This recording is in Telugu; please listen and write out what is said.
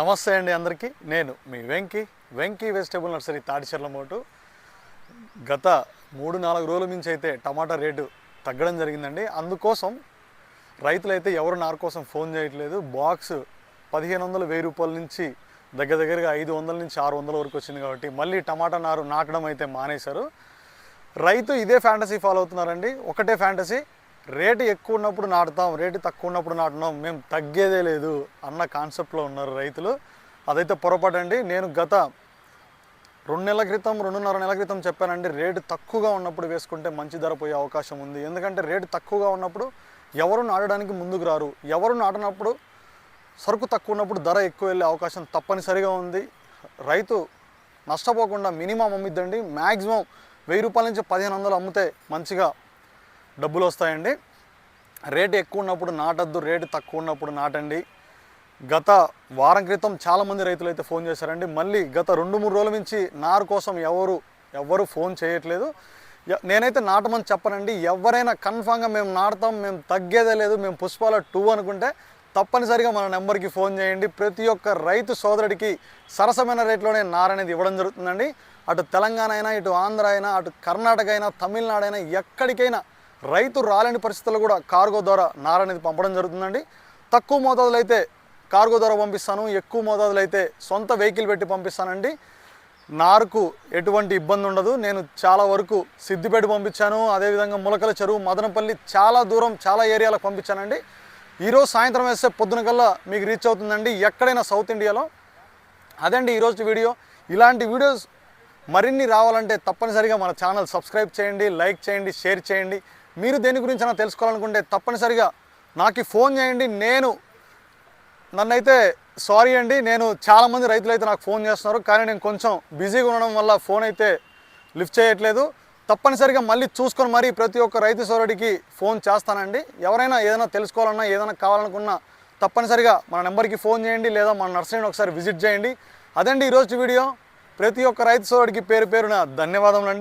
నమస్తే అండి అందరికీ. నేను మీ వెంకీ వెంకీ వెజిటేబుల్ నర్సరీ తాడిచెర్లమోటు గత మూడు నాలుగు రోజుల నుంచి అయితే టమాటా రేటు తగ్గడం జరిగిందండి. అందుకోసం రైతులైతే ఎవరు నారు కోసం ఫోన్ చేయట్లేదు. బాక్స్ పదిహేను వందలు వెయ్యి రూపాయల నుంచి దగ్గర దగ్గరగా ఐదు వందల నుంచి ఆరు వందల వరకు వచ్చింది కాబట్టి మళ్ళీ టమాటా నారు నాటడం అయితే మానేశారు. రైతు ఇదే ఫ్యాంటసీ ఫాలో అవుతున్నారండి. ఒకటే ఫ్యాంటసీ రేటు ఎక్కువ ఉన్నప్పుడు నాటుతాం రేటు తక్కువ ఉన్నప్పుడు నాటినాం మేము తగ్గేదే లేదు అన్న కాన్సెప్ట్లో ఉన్నారు రైతులు. అదైతే పొరపాటు అండి నేను గత రెండు నెలల క్రితం రెండున్నర నెలల క్రితం చెప్పానండి రేటు తక్కువగా ఉన్నప్పుడు వేసుకుంటే మంచి ధర పోయే అవకాశం ఉంది. ఎందుకంటే రేటు తక్కువగా ఉన్నప్పుడు ఎవరు నాటడానికి ముందుకు రారు. ఎవరు నాటినప్పుడు సరుకు తక్కువ ఉన్నప్పుడు ధర ఎక్కువ వెళ్ళే అవకాశం తప్పనిసరిగా ఉంది. రైతు నష్టపోకుండా మినిమం అమ్మిద్దండి. మ్యాక్సిమం వెయ్యి రూపాయల నుంచి పదిహేను వందలు అమ్మితే మంచిగా డబ్బులు వస్తాయండి. రేటు ఎక్కువ ఉన్నప్పుడు నాటద్దు రేటు తక్కువ ఉన్నప్పుడు నాటండి. గత వారం క్రితం చాలామంది రైతులు అయితే ఫోన్ చేశారండి. మళ్ళీ గత రెండు మూడు రోజుల నుంచి నారు కోసం ఎవరు ఎవరు ఫోన్ చేయట్లేదు. నేనైతే నాటమని చెప్పనండి. ఎవరైనా కన్ఫామ్గా మేము నాటుతాం మేము తగ్గేదే లేదు మేము పుష్పాల టూ అనుకుంటే తప్పనిసరిగా మన నెంబర్కి ఫోన్ చేయండి. ప్రతి ఒక్క రైతు సోదరుడికి సరసమైన రేట్లోనే నారనేది అనేది ఇవ్వడం జరుగుతుందండి. అటు తెలంగాణ అయినా ఇటు ఆంధ్ర అయినా అటు కర్ణాటక అయినా తమిళనాడు అయినా ఎక్కడికైనా రైతు రాలేని పరిస్థితుల్లో కూడా కార్గో ద్వారా నార అనేది పంపడం జరుగుతుందండి. తక్కువ మోతాదులో అయితే కార్గో ద్వారా పంపిస్తాను ఎక్కువ మోతాదులో అయితే సొంత వెహికల్ పెట్టి పంపిస్తానండి. నారుకు ఎటువంటి ఇబ్బంది ఉండదు. నేను చాలా వరకు సిద్దిపేట పంపించాను అదేవిధంగా ములకల చెరువు మదనపల్లి చాలా దూరం చాలా ఏరియాలకు పంపించానండి. ఈరోజు సాయంత్రం వేస్తే పొద్దున కల్లా మీకు రీచ్ అవుతుందండి. ఎక్కడైనా సౌత్ ఇండియాలో అదండి ఈరోజు వీడియో. ఇలాంటి వీడియోస్ మరిన్ని రావాలంటే తప్పనిసరిగా మన ఛానల్ సబ్స్క్రైబ్ చేయండి లైక్ చేయండి షేర్ చేయండి. మీరు దేని గురించి అయినా తెలుసుకోవాలనుకుంటే తప్పనిసరిగా నాకు ఫోన్ చేయండి. నేను నన్నైతే సారీ అండి. నేను చాలామంది రైతులు అయితే నాకు ఫోన్ చేస్తున్నారు. కానీ నేను కొంచెం బిజీగా ఉండడం వల్ల ఫోన్ అయితే లిఫ్ట్ చేయట్లేదు. తప్పనిసరిగా మళ్ళీ చూసుకొని మరీ ప్రతి ఒక్క రైతు సోదరుడికి ఫోన్ చేస్తానండి. ఎవరైనా ఏదైనా తెలుసుకోవాలన్నా ఏదైనా కావాలనుకున్నా తప్పనిసరిగా మన నెంబర్కి ఫోన్ చేయండి. లేదా మన నర్సరీని ఒకసారి విజిట్ చేయండి. అదండి ఈరోజు వీడియో. ప్రతి ఒక్క రైతు సోదరుడికి పేరు పేరున ధన్యవాదములండి.